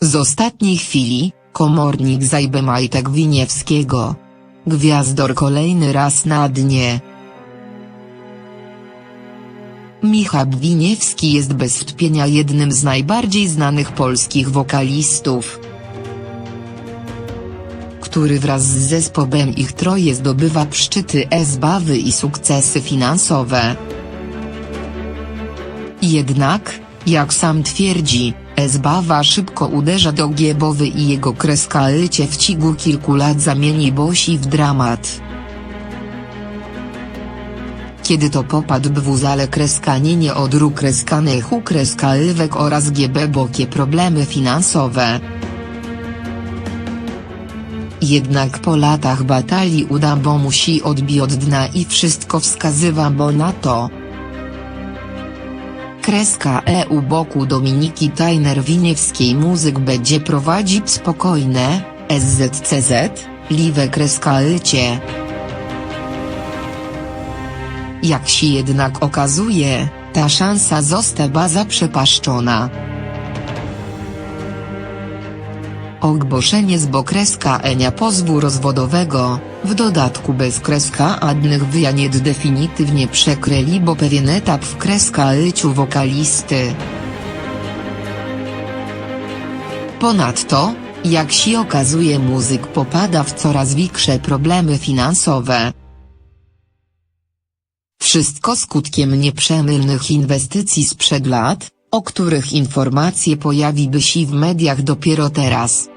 Z ostatniej chwili, komornik zajbę Majtek Winiewskiego. Gwiazdor kolejny raz na dnie. Michał Winiewski jest bez wątpienia jednym z najbardziej znanych polskich wokalistów, który wraz z zespołem ich troje zdobywa szczyty zbawy i sukcesy finansowe. Jednak, jak sam twierdzi, Ezbawa szybko uderza do Giebowy i jego kreska lycie w cigu kilku lat zamieni Bosi w dramat. Kiedy to popadł w uzale kreskanienie odru kreskanych kreska lywek oraz giebebokie problemy finansowe. Jednak po latach batalii uda bo musi odbi od dna i wszystko wskazywa bo na to. Kreska EU boku Dominiki Tajner-Winiewskiej muzyk będzie prowadzić spokojne, SZCZ, liwe kreska lycie. Jak się jednak okazuje, ta szansa została zaprzepaszczona. Ogłoszenie z bokreska enia pozwu rozwodowego, w dodatku bez kreska adnych wyjaniet definitywnie przekryli bo pewien etap w kreska lyciu wokalisty. Ponadto, jak się okazuje muzyk popada w coraz większe problemy finansowe. Wszystko skutkiem nieprzemylnych inwestycji sprzed lat, o których informacje pojawiły się w mediach dopiero teraz.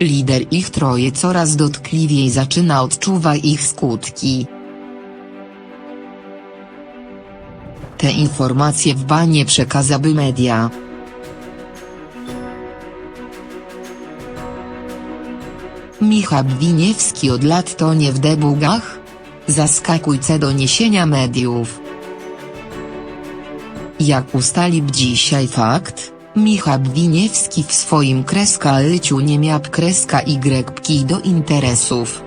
Lider ich troje coraz dotkliwiej zaczyna odczuwa ich skutki. Te informacje w banie przekazały media. Michał Winiewski od lat tonie w debugach? Zaskakujce doniesienia mediów. Jak ustalił dzisiaj fakt, Michał Winiewski w swoim kreska lyciu nie miał kreska y pki do interesów.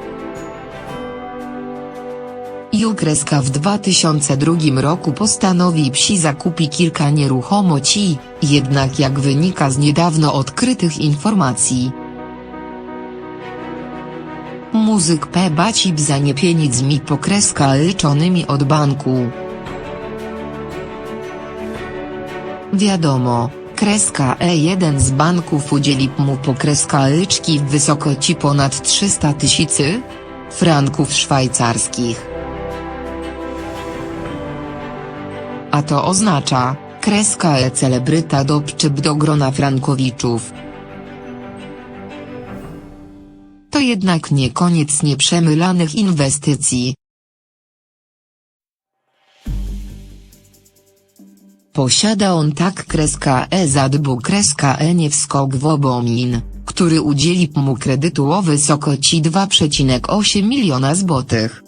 Ju kreska w 2002 roku postanowi psi zakupi kilka nieruchomości, jednak jak wynika z niedawno odkrytych informacji, Muzyk P bacib za nie pieniędzmi po kreska lyczonymi od banku. Wiadomo, kreska E1 z banków udzieli mu po kreska w wysokości ponad 300 tysięcy franków szwajcarskich. A to oznacza, kreska E celebryta dopczyp do grona frankowiczów. To jednak nie koniec nieprzemylanych inwestycji. Posiada on tak kreska E zadbu kreska E nie wskok Wobomin, który udzieli mu kredytu o wysokości 2,8 miliona złotych.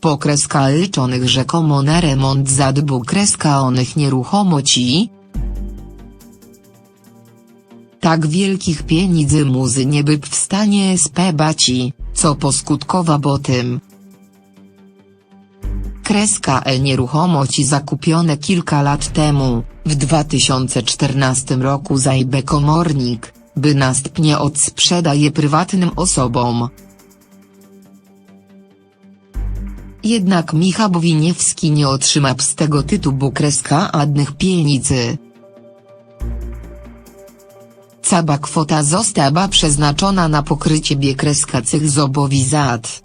Po kreska liczonych rzekomo na remont zadbu kreska onych nieruchomości, tak wielkich pieniędzy muzy nie by w stanie SP baci, co poskutkowa bo tym. Kreska E nieruchomości zakupione kilka lat temu, w 2014 roku za IB komornik, by następnie odsprzedaje prywatnym osobom. Jednak Michał Winiewski nie otrzyma z tego tytułu kreska adnych pieniędzy. Cała kwota została przeznaczona na pokrycie biekreskacych zobowizat.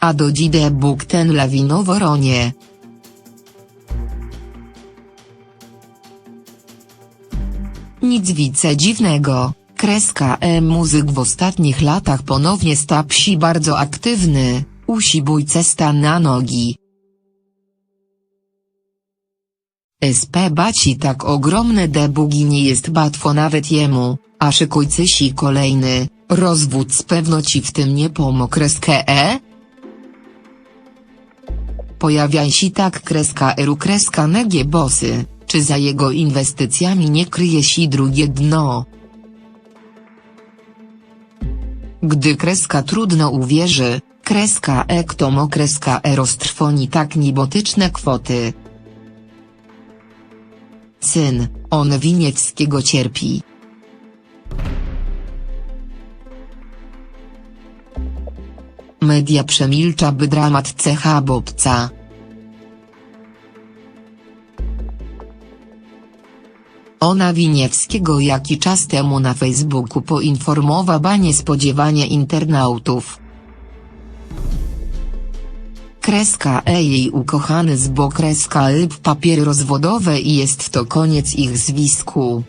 A do dzidę Bóg ten lawinoworonie. Nic wice dziwnego, kreska e-muzyk w ostatnich latach ponownie stał się bardzo aktywny, usi bójce stan na nogi. SP baci tak ogromne debugi nie jest łatwo nawet jemu, a szykujcy si kolejny, rozwód z pewno ci w tym nie pomógł kreskę E? Pojawia się tak kreska eru kreska negie bosy, Czy za jego inwestycjami nie kryje się drugie dno? Gdy kreska trudno uwierzy, kreska e kto kreska e roztrwoni tak niebotyczne kwoty. Syn, on Winiewskiego cierpi. Media przemilcza by dramat cecha Bobca. Ona Winiewskiego jaki czas temu na Facebooku poinformowała niespodziewanie internautów. Kreska E jej ukochany z bo kreska lub papiery rozwodowe i jest to koniec ich zwisku.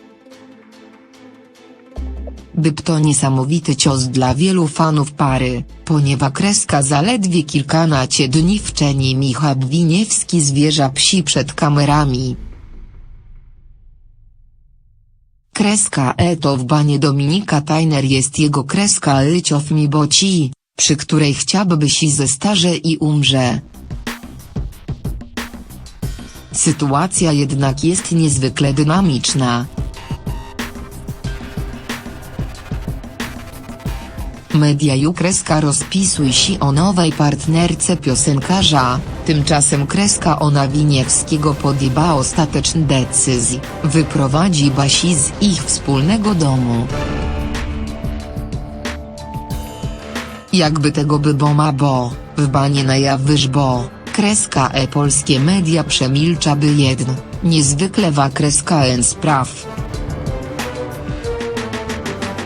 Byb to niesamowity cios dla wielu fanów pary, ponieważ kreska zaledwie kilkanaście dni wcześniej Michał Winiewski zwierza psi przed kamerami. Kreska E to w banie Dominika Tajner jest jego kreska Lyciow mi boci, przy której chciałby się zestarze i umrze. Sytuacja jednak jest niezwykle dynamiczna. Media ju kreska rozpisuj się o nowej partnerce piosenkarza, tymczasem kreska ona Winiewskiego podjęła ostateczną decyzję, wyprowadzi Basi z ich wspólnego domu. Jakby tego by bo ma bo, w banie na jawyż bo, kreska e polskie media przemilcza by jedno, niezwykle wa kreska en spraw.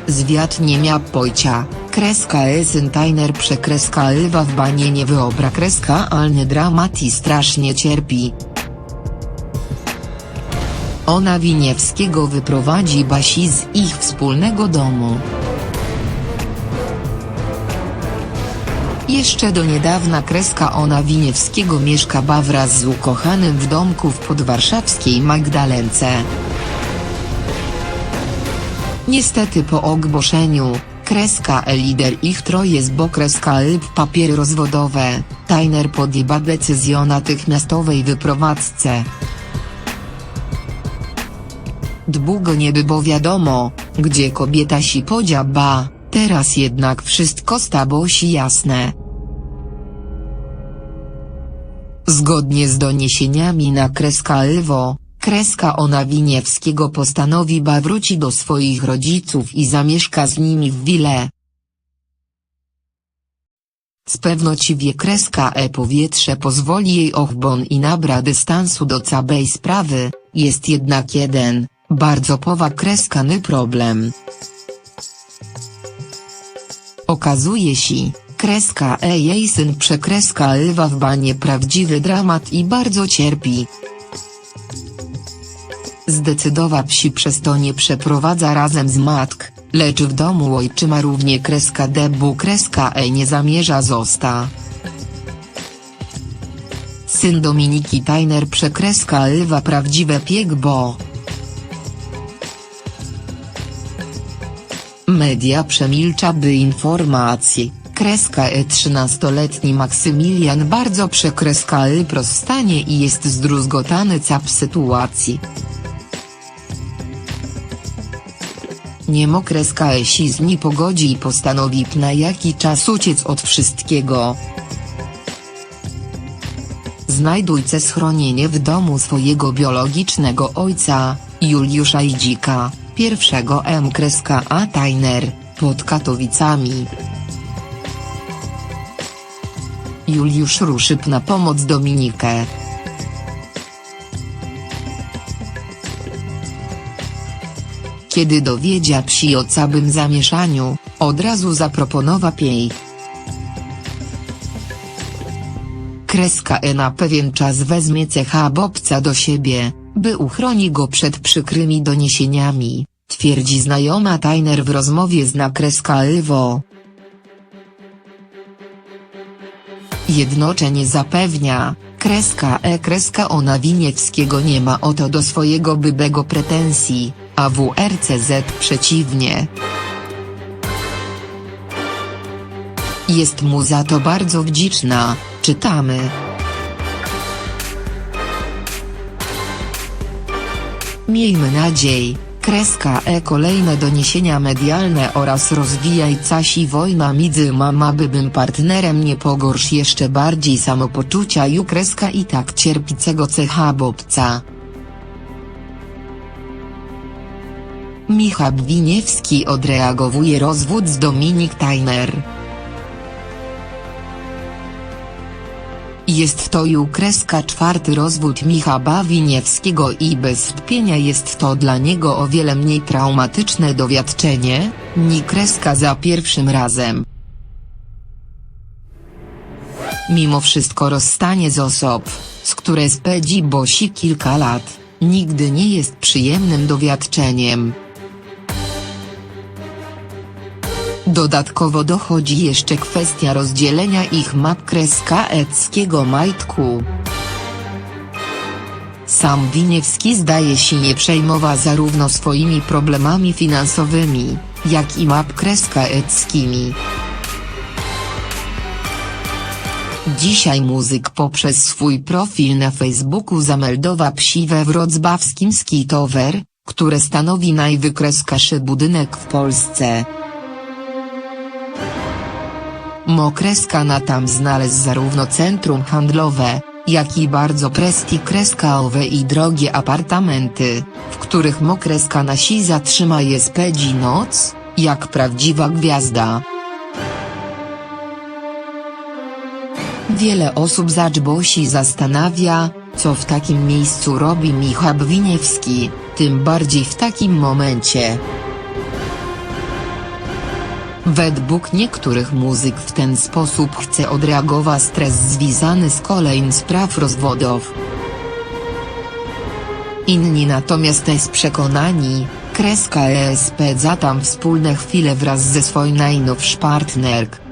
Zwiat nie miał pojcia, kreska Esentainer przekreska Ewa w banie nie wyobra kreska alny dramat i strasznie cierpi. Ona Winiewskiego wyprowadzi Basi z ich wspólnego domu. Jeszcze do niedawna kreska ona Winiewskiego mieszkała wraz z ukochanym w domku w podwarszawskiej Magdalence. Niestety po ogłoszeniu, kreska e lider ich troje z bo kreska lub papiery rozwodowe, Tajner podjęła decyzję o natychmiastowej wyprowadzce. Długo nie było wiadomo, gdzie kobieta si podziaba, teraz jednak wszystko stało się jasne. Zgodnie z doniesieniami na kreska Lwo, kreska ona Winiewskiego postanowi ba wróci do swoich rodziców i zamieszka z nimi w wile. Z pewności wie kreska e powietrze pozwoli jej ochbon i nabra dystansu do całej sprawy, jest jednak jeden, bardzo powakrzeskany problem. Okazuje się, kreska e jej syn przekreska lwa w banie prawdziwy dramat i bardzo cierpi. Zdecydował się przez to nie przeprowadza razem z matk, lecz w domu ojczyma równie kreska debu kreska e nie zamierza zosta. Syn Dominiki Tajner przekreska lwa prawdziwe pieg bo. Media przemilcza by informacje, kreska e 13-letni Maksymilian bardzo przekreska l prostanie i jest zdruzgotany cap sytuacji. Niemo kreska e si z nie pogodzi i postanowi na jaki czas uciec od wszystkiego. Znajdujcie schronienie w domu swojego biologicznego ojca, Juliusza Idzika, pierwszego M. Kreska A. Tajner, pod Katowicami. Juliusz ruszył na pomoc Dominikę. Kiedy dowiedział się o całym zamieszaniu, od razu zaproponował jej. Kreska E na pewien czas wezmie cecha Bobca do siebie, by uchroni go przed przykrymi doniesieniami, twierdzi znajoma Tajner w rozmowie z nakreska Lwo. Jednocześnie zapewnia, kreska E kreska ona Winiewskiego nie ma o to do swojego bybego pretensji, a WRCZ przeciwnie. Jest mu za to bardzo wdzięczna, czytamy. Miejmy nadziei, kreska e kolejne doniesienia medialne oraz rozwijajca się wojna między mamabym partnerem nie pogorsz jeszcze bardziej samopoczucia ju kreska i tak cierpicego cecha bobca. Michał Winiewski odreagowuje rozwód z Dominik Tyner. Jest to ju kreska czwarty rozwód Michała Winiewskiego i bez wątpienia jest to dla niego o wiele mniej traumatyczne dowiadczenie, ni kreska za pierwszym razem. Mimo wszystko rozstanie z osób, z które spędzi Bosi kilka lat, nigdy nie jest przyjemnym dowiadczeniem. Dodatkowo dochodzi jeszcze kwestia rozdzielenia ich map kreska eckiego majtku. Sam Winiewski zdaje się nie przejmowa zarówno swoimi problemami finansowymi, jak i map kreska eckimi. Dzisiaj muzyk poprzez swój profil na Facebooku zameldował psi we wrocławskim Skitover, które stanowi najwykreskaszy budynek w Polsce. Mokreska na tam znalazł zarówno centrum handlowe, jak i bardzo presti kreskaowe i drogie apartamenty, w których Mokreska nasi zatrzyma je spędzi noc, jak prawdziwa gwiazda. Wiele osób zaczbosi zastanawia, co w takim miejscu robi Michał Winiewski, tym bardziej w takim momencie. Według niektórych muzyk w ten sposób chce odreagować stres związany z kolejnym spraw rozwodów. Inni natomiast jest przekonani, kreska ESP za tam wspólne chwile wraz ze swoim najnowszym partnerk.